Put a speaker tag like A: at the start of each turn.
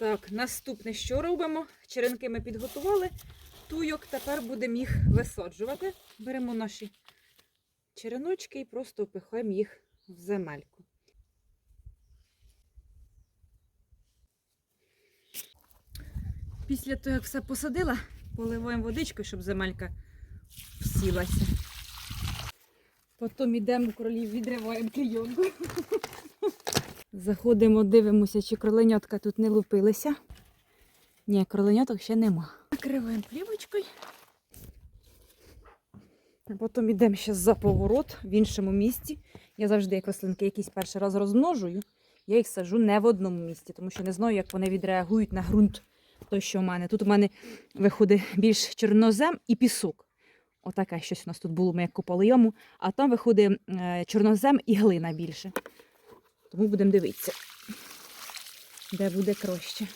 A: Так, наступне, що робимо? Черенки ми підготували. Туйок тепер будемо їх висаджувати. Беремо наші череночки і просто впихаємо їх в земельку. Після того, як все посадила, поливаємо водичкою, щоб земелька всілася. Потім йдемо у кролів, відриваємо клійонку. Заходимо, дивимося, чи кроленятка тут не лупилися. Ні, кроленяток ще нема. Накриваємо плівочкою. А Потім йдемо ще за поворот в іншому місці. Я завжди, як рослинки якісь перший раз розмножую, я їх сажу не в одному місці, тому що не знаю, як вони відреагують на ґрунт той, що в мене. Тут у мене виходить більш чорнозем і пісок. Отаке щось у нас тут було, ми як купали йому, а там виходить е, чорнозем і глина більше. Тому будемо дивитися, де буде краще.